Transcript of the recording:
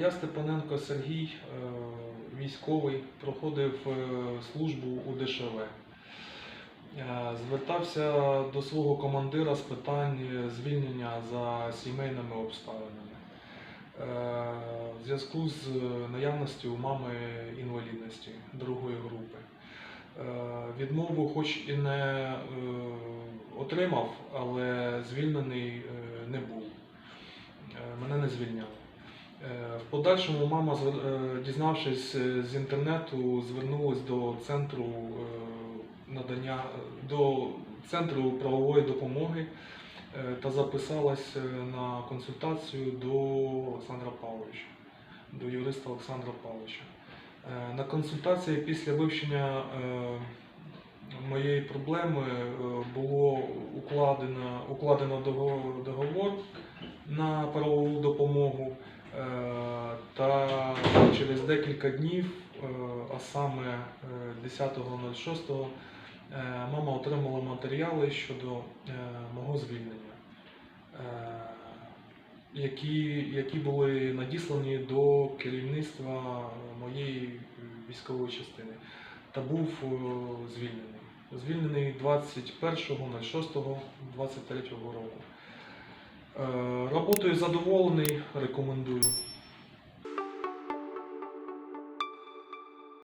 Я Степаненко Сергій, е, військовий, проходив е, службу у ДШВ. Е, Звертався до свого командира з питань звільнення за сімейними обставинами. Е, В зв'язку з наявністю у мами інвалідності другої групи. Е, Відмову хоч і не е, отримав, але звільнений е, не був. Е, Мене не звільняли. Подальшому мама, е, дізнавшись е, з інтернету, звернулась до центру е, надання до центру правової допомоги та записалась на консультацію до Олександра Павловича, до юриста Олександра Павловича. На консультації після вивчення моєї проблеми було укладено, укладено договор на правову допомогу. Е, Та через декілька днів, е, а саме е, 10.06, е, мама отримала матеріали щодо мого звільнення, які, які були надіслані до керівництва моєї військової частини та був звільнений. Звільнений 21.06.23 року. Е, Роботою задоволений, рекомендую.